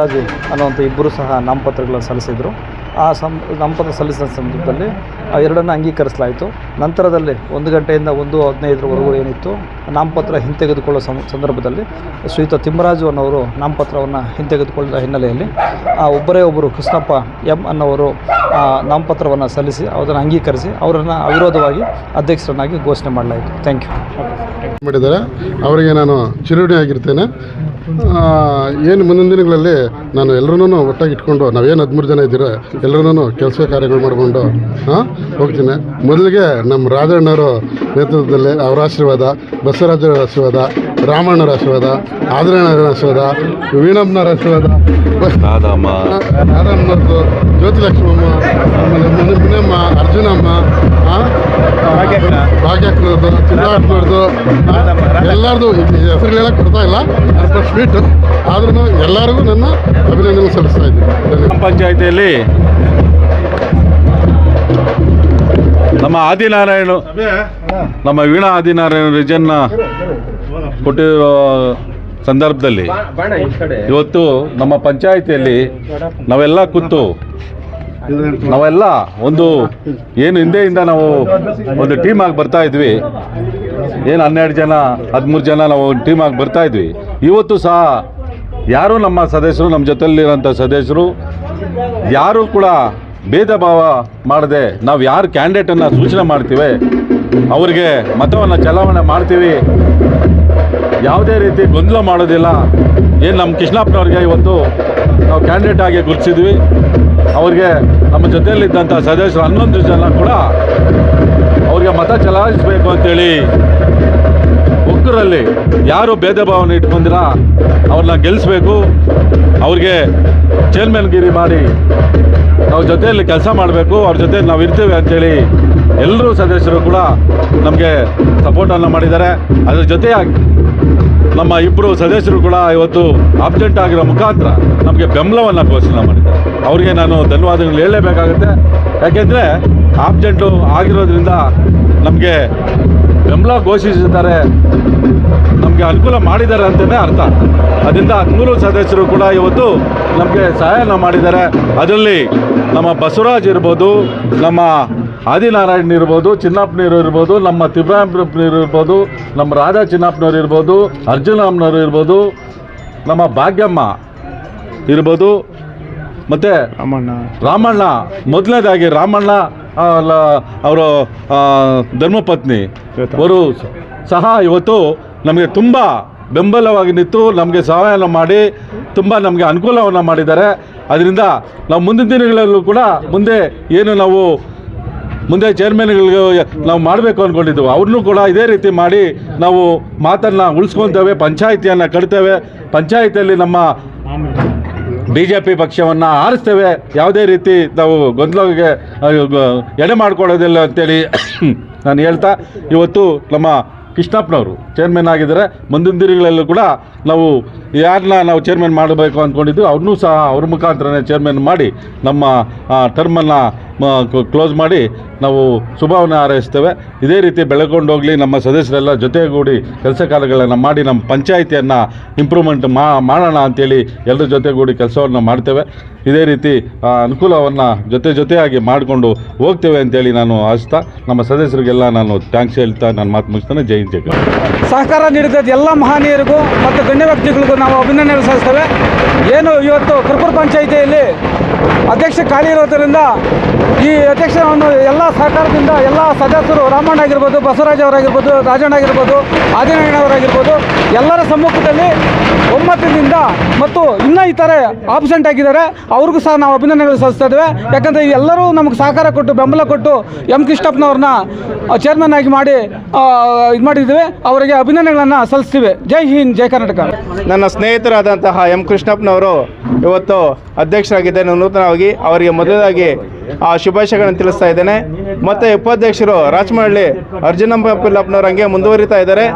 ರಾಜು ಅನ್ನುವಂಥ ಇಬ್ಬರು ಸಹ ನಾಮಪತ್ರಗಳನ್ನು ಸಲ್ಲಿಸಿದರು. ಆ ಸಂ ನಾಮಪತ್ರ ಸಲ್ಲಿಸಿದ ಸಂದರ್ಭದಲ್ಲಿ, ಆ ಎರಡನ್ನು ಅಂಗೀಕರಿಸಲಾಯಿತು. ನಂತರದಲ್ಲಿ ಒಂದು ಗಂಟೆಯಿಂದ ಒಂದು ಹದಿನೈದರವರೆಗೂ ಏನಿತ್ತು ನಾಮಪತ್ರ ಹಿಂತೆಗೆದುಕೊಳ್ಳೋ ಸಂದರ್ಭದಲ್ಲಿ ಶ್ರೀಯುತ ತಿಮ್ಮರಾಜು ಅನ್ನೋರು ನಾಮಪತ್ರವನ್ನು ಹಿಂತೆಗೆದುಕೊಳ್ಳದ ಹಿನ್ನೆಲೆಯಲ್ಲಿ, ಆ ಒಬ್ಬರೇ ಒಬ್ಬರು ಕೃಷ್ಣಪ್ಪ ಎಂ ಅನ್ನೋರು ನಾಮಪತ್ರವನ್ನು ಸಲ್ಲಿಸಿ ಅದನ್ನು ಅಂಗೀಕರಿಸಿ, ಅವರನ್ನು ಅವಿರೋಧವಾಗಿ ಅಧ್ಯಕ್ಷರನ್ನಾಗಿ ಘೋಷಣೆ ಮಾಡಲಾಯಿತು. Thank you. ಮಾಡಿದ್ದಾರೆ. ಅವರಿಗೆ ನಾನು ಚಿರುಣಿ ಆಗಿರ್ತೇನೆ. ಏನು ಮುಂದಿನ ದಿನಗಳಲ್ಲಿ ನಾನು ಎಲ್ಲರೂ ಒಟ್ಟಾಗಿ ಇಟ್ಕೊಂಡು ನಾವೇನು ಹದಿಮೂರು ಜನ ಇದ್ದೀರ ಎಲ್ಲರೂ ಕೆಲಸ ಕಾರ್ಯಗಳು ಮಾಡಿಕೊಂಡು ಹಾಂ ಹೋಗ್ತೀನಿ. ಮೊದಲಿಗೆ ನಮ್ಮ ರಾಜಣ್ಣವರು ನೇತೃತ್ವದಲ್ಲಿ ಅವರ ಆಶೀರ್ವಾದ ಬಸವರಾಜರ ಆಶೀರ್ವಾದ ರಾಮಣ್ಣರ ಆಶೀರ್ವಾದ ಆದರಣರ ಆಶೀರ್ವಾದ ವೀಣಮ್ಮನವರ ಆಶೀರ್ವಾದ. ರಾಧಮ್ಮನವ್ರದ್ದು ಜ್ಯೋತಿಲಕ್ಷ್ಮಮ್ಮ ಆಮೇಲೆ ಮುನಿ- ಮುನಿಯಮ್ಮ ಅರ್ಜುನಮ್ಮ ಆ, ಎಲ್ಲರದು ಹೆಸರುಗಳೆಲ್ಲ ಕೊಡ್ತಾ ಇಲ್ಲ. ಸ್ವಲ್ಪ ಸ್ವೀಟ್ ಆದ್ರೂ ಎಲ್ಲರಿಗೂ ನನ್ನ ಅಭಿನಂದನೆ ಸಲ್ಲಿಸ್ತಾ ಇದ್ದೀನಿ. ಪಂಚಾಯಿತಿಯಲ್ಲಿ ನಮ್ಮ ಆದಿನಾರಾಯಣ ನಮ್ಮ ವೀಣಾ ಆದಿನಾರಾಯಣ ರಿಜನ್ನ ಕೊಟ್ಟಿರೋ ಸಂದರ್ಭದಲ್ಲಿ ಇವತ್ತು ನಮ್ಮ ಪಂಚಾಯಿತಿಯಲ್ಲಿ ನಾವೆಲ್ಲ ಕೂತು ನಾವೆಲ್ಲ ಒಂದು ಏನು ಹಿಂದೆಯಿಂದ ನಾವು ಒಂದು ಟೀಮ್ ಆಗಿ ಬರ್ತಾ ಇದ್ವಿ. ಏನು ಹನ್ನೆರಡು ಜನ, ಹದಿಮೂರು ಜನ ನಾವು ಒಂದು ಟೀಮ್ ಆಗಿ ಬರ್ತಾ ಇದ್ವಿ. ಇವತ್ತು ಸಹ ಯಾರು ನಮ್ಮ ಸದಸ್ಯರು, ನಮ್ಮ ಜೊತೆಲಿರೋಂಥ ಸದಸ್ಯರು, ಯಾರು ಕೂಡ ಭೇದ ಭಾವ ಮಾಡದೆ ನಾವು ಯಾರು ಕ್ಯಾಂಡಿಡೇಟನ್ನು ಸೂಚನೆ ಮಾಡ್ತೀವಿ, ಅವರಿಗೆ ಮತವನ್ನು ಚಲಾವಣೆ ಮಾಡ್ತೀವಿ. ಯಾವುದೇ ರೀತಿ ಗೊಂದಲ ಮಾಡೋದಿಲ್ಲ. ಏನು ನಮ್ಮ ಕೃಷ್ಣಪ್ಪನವ್ರಿಗೆ ಇವತ್ತು ನಾವು ಕ್ಯಾಂಡಿಡೇಟ್ ಆಗಿ ಗುರುತಿಸಿದ್ವಿ. ಅವ್ರಿಗೆ ನಮ್ಮ ಜೊತೆಯಲ್ಲಿದ್ದಂಥ ಸದಸ್ಯರು ಹನ್ನೊಂದು ಜನ ಕೂಡ ಅವರಿಗೆ ಮತ ಚಲಾಯಿಸಬೇಕು ಅಂತೇಳಿ ಒಕ್ಕರಲ್ಲಿ ಯಾರು ಭೇದ ಭಾವನೆ ಇಟ್ಕೊಂಡಿರ ಅವ್ರನ್ನ ಗೆಲ್ಲಿಸ್ಬೇಕು ಅವ್ರಿಗೆ ಚೇರ್ಮನ್ಗಿರಿ ಮಾಡಿ ನಾವು ಜೊತೆಯಲ್ಲಿ ಕೆಲಸ ಮಾಡಬೇಕು. ಅವ್ರ ಜೊತೆ ನಾವು ಇರ್ತೇವೆ ಅಂತೇಳಿ ಎಲ್ಲರೂ ಸದಸ್ಯರು ಕೂಡ ನಮಗೆ ಸಪೋರ್ಟನ್ನು ಮಾಡಿದ್ದಾರೆ. ಅದರ ಜೊತೆಯಾಗಿ ನಮ್ಮ ಇಬ್ಬರು ಸದಸ್ಯರು ಕೂಡ ಇವತ್ತು ಆಬ್ಸೆಂಟ್ ಆಗಿರೋ ಮುಖಾಂತರ ನಮಗೆ ಬೆಂಬಲವನ್ನು ಘೋಷಣೆ ಮಾಡಿದ್ದಾರೆ. ಅವರಿಗೆ ನಾನು ಧನ್ಯವಾದಗಳು ಹೇಳಲೇಬೇಕಾಗುತ್ತೆ. ಯಾಕೆಂದರೆ ಆಬ್ಜೆಂಟು ಆಗಿರೋದ್ರಿಂದ ನಮಗೆ ಬೆಂಬಲ ಘೋಷಿಸಿದ್ದಾರೆ. ನಮಗೆ ಅನುಕೂಲ ಮಾಡಿದ್ದಾರೆ ಅಂತಲೇ ಅರ್ಥ. ಅದರಿಂದ ಹದಿಮೂರು ಸದಸ್ಯರು ಕೂಡ ಇವತ್ತು ನಮಗೆ ಸಹಾಯನ ಮಾಡಿದ್ದಾರೆ. ಅದರಲ್ಲಿ ನಮ್ಮ ಬಸವರಾಜ್ ಇರ್ಬೋದು, ನಮ್ಮ ಆದಿನಾರಾಯಣ್ ಇರ್ಬೋದು ಚಿನ್ನಪ್ಪನವರು ಇರ್ಬೋದು ನಮ್ಮ ತಿಬ್ರಾಂಪ್ನವ್ರು ಇರ್ಬೋದು ನಮ್ಮ ರಾಧಾ ಚಿನ್ನಪ್ಪನವ್ರು ಇರ್ಬೋದು ಅರ್ಜುನಮ್ಮನವರು ಇರ್ಬೋದು ನಮ್ಮ ಭಾಗ್ಯಮ್ಮ ಇರ್ಬೋದು ಮತ್ತು ರಾಮಣ್ಣ. ರಾಮಣ್ಣ ಮೊದಲನೇದಾಗಿ ರಾಮಣ್ಣ ಅವರು ಧರ್ಮಪತ್ನಿ. ಅವರು ಸಹ ಇವತ್ತು ನಮಗೆ ತುಂಬ ಬೆಂಬಲವಾಗಿ ನಿಂತು ನಮಗೆ ಸಹಾಯವನ್ನು ಮಾಡಿ ತುಂಬ ನಮಗೆ ಅನುಕೂಲವನ್ನು ಮಾಡಿದ್ದಾರೆ. ಅದರಿಂದ ನಾವು ಮುಂದಿನ ದಿನಗಳಲ್ಲೂ ಕೂಡ ಮುಂದೆ ಏನು ನಾವು ಮುಂದೆ ಚೇರ್ಮನ್ಗಳಿಗೆ ನಾವು ಮಾಡಬೇಕು ಅಂದ್ಕೊಂಡಿದ್ದೆವು ಅವ್ರನ್ನೂ ಕೂಡ ಇದೇ ರೀತಿ ಮಾಡಿ ನಾವು ಮಾತನ್ನು ಉಳಿಸ್ಕೊತೇವೆ, ಪಂಚಾಯಿತಿಯನ್ನು ಕಟ್ತೇವೆ. ಪಂಚಾಯಿತಿಯಲ್ಲಿ ನಮ್ಮ ಬಿ ಜೆ ಪಿ ಪಕ್ಷವನ್ನು ಆರಿಸ್ತೇವೆ. ಯಾವುದೇ ರೀತಿ ನಾವು ಗೊಂದಲಗೆ ಎಡೆ ಮಾಡ್ಕೊಳ್ಳೋದಿಲ್ಲ ಅಂತೇಳಿ ನಾನು ಹೇಳ್ತಾ, ಇವತ್ತು ನಮ್ಮ ಕೃಷ್ಣಪ್ಪನವರು ಚೇರ್ಮನ್ ಆಗಿದ್ದಾರೆ. ಮುಂದಿನ ದಿನಗಳಲ್ಲೂ ಕೂಡ ನಾವು ಯಾರನ್ನ ನಾವು ಚೇರ್ಮನ್ ಮಾಡಬೇಕು ಅಂದ್ಕೊಂಡಿದ್ದು ಅವ್ರನ್ನೂ ಸಹ ಅವ್ರ ಮುಖಾಂತರನೇ ಚೇರ್ಮನ್ ಮಾಡಿ ನಮ್ಮ ಟರ್ಮನ್ನು ಕ್ಲೋಸ್ ಮಾಡಿ ನಾವು ಶುಭವನ್ನು ಹಾರೈಸ್ತೇವೆ. ಇದೇ ರೀತಿ ಬೆಳಕೊಂಡು ಹೋಗಲಿ ನಮ್ಮ ಸದಸ್ಯರೆಲ್ಲ ಜೊತೆಗೂಡಿ ಕೆಲಸ ಕಾರ್ಯಗಳನ್ನು ಮಾಡಿ ನಮ್ಮ ಪಂಚಾಯಿತಿಯನ್ನು ಇಂಪ್ರೂವ್ಮೆಂಟ್ ಮಾ, ಮಾಡೋಣ ಅಂತೇಳಿ ಎಲ್ಲರ ಜೊತೆಗೂಡಿ ಕೆಲಸವನ್ನು ಮಾಡ್ತೇವೆ. ಇದೇ ರೀತಿ ಅನುಕೂಲವನ್ನು ಜೊತೆ ಜೊತೆಯಾಗಿ ಮಾಡಿಕೊಂಡು ಹೋಗ್ತೇವೆ ಅಂತೇಳಿ ನಾನು ಆಶಿಸ್ತಾ ನಮ್ಮ ಸದಸ್ಯರಿಗೆಲ್ಲ ನಾನು ಥ್ಯಾಂಕ್ಸ್ ಹೇಳ್ತಾ ನಾನು ಮಾತು ಮುಗಿಸ್ತಾನೆ. ಜೈ ಜೈ. ಸಹಕಾರ ನೀಡಿದ ಎಲ್ಲ ಮಹನೀಯರಿಗೂ ಮತ್ತು ಗಣ್ಯ ವ್ಯಕ್ತಿಗಳಿಗೂ ನಾವು ಅಭಿನಂದನೆ ಸಲ್ಲಿಸ್ತೇವೆ. ಏನು ಇವತ್ತು ಕರ್ಪೂರ್ ಪಂಚಾಯಿತಿಯಲ್ಲಿ ಅಧ್ಯಕ್ಷ ಖಾಲಿ ಇರೋದರಿಂದ ಈ ಅಧ್ಯಕ್ಷವನ್ನು ಎಲ್ಲ ಸಹಕಾರದಿಂದ ಎಲ್ಲ ಸದಸ್ಯರು ರಾಮಣ್ಣ ಆಗಿರ್ಬೋದು, ಬಸವರಾಜ್ ಅವರಾಗಿರ್ಬೋದು, ರಾಜಣ್ಣ ಆಗಿರ್ಬೋದು, ಆದಿನಾರಾಯಣವರಾಗಿರ್ಬೋದು, ಎಲ್ಲರ ಸಮ್ಮುಖದಲ್ಲಿ ಒಮ್ಮತದಿಂದ ಮತ್ತು ಇನ್ನೂ ಇತರೆ ಆಬ್ಸೆಂಟ್ ಆಗಿದ್ದಾರೆ. ಅವ್ರಿಗೂ ಸಹ ನಾವು ಅಭಿನಂದನೆಗಳು ಸಲ್ಲಿಸ್ತಾ ಇದ್ದೇವೆ. ಯಾಕಂದರೆ ಎಲ್ಲರೂ ನಮಗೆ ಸಹಕಾರ ಕೊಟ್ಟು, ಬೆಂಬಲ ಕೊಟ್ಟು ಎಂ ಕೃಷ್ಣಪ್ಪನವ್ರನ್ನ ಚೇರ್ಮನ್ ಆಗಿ ಮಾಡಿ ಇದು ಮಾಡಿದ್ದೀವಿ. ಅವರಿಗೆ ಅಭಿನಂದನೆಗಳನ್ನು ಸಲ್ಲಿಸ್ತೀವಿ. ಜೈ ಹಿಂದ್, ಜೈ ಕರ್ನಾಟಕ. ನನ್ನ ಸ್ನೇಹಿತರಾದಂತಹ ಎಂ ಕೃಷ್ಣಪ್ಪನವರು ಇವತ್ತು ಅಧ್ಯಕ್ಷರಾಗಿದ್ದೇನೆ ನೂತನವಾಗಿ ಅವರಿಗೆ ಮೊದಲಾಗಿ ಆ ಶುಭಾಶಯಗಳನ್ನು ತಿಳಿಸ್ತಾ ಇದ್ದೇನೆ. ಮತ್ತು ಉಪಾಧ್ಯಕ್ಷರು ರಾಜಮಹಳ್ಳಿ ಅರ್ಜುನಪ್ಪನವ್ರು ಹಂಗೆ ಮುಂದುವರಿತಾ ಇದ್ದಾರೆ.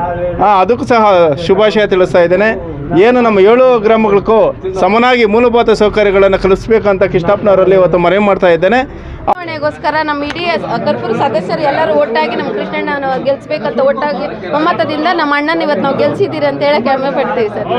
ಅದಕ್ಕೂ ಸಹ ಶುಭಾಶಯ ತಿಳಿಸ್ತಾ ಇದ್ದೇನೆ. ಏನು ನಮ್ಮ ಏಳು ಗ್ರಾಮಗಳಿಗೂ ಸಮನಾಗಿ ಮೂಲಭೂತ ಸೌಕರ್ಯಗಳನ್ನು ಕಲಿಸ್ಬೇಕಂತ ಕೃಷ್ಣಪ್ಪನವರಲ್ಲಿ ಇವತ್ತು ಮನವಿ ಮಾಡ್ತಾ ಇದ್ದೇನೆ. ಚುನಾವಣೆಗೋಸ್ಕರ ನಮ್ಮ ಇಡೀ ಕರ್ಪೂರ ಸದಸ್ಯರು ಎಲ್ಲರೂ ಒಟ್ಟಾಗಿ ನಮ್ಮ ಕೃಷ್ಣಣ್ಣ ಗೆಲ್ಸ್ಬೇಕಂತ ಒಟ್ಟಾಗಿ ಒಮ್ಮತದಿಂದ ನಮ್ಮ ಅಣ್ಣನ ಇವತ್ತು ನಾವು ಗೆಲ್ಸಿದ್ದೀರಿ ಅಂತ ಹೇಳಕ್ಕೆ ಹೆಮ್ಮೆ ಪಡ್ತೀವಿ ಸರ್.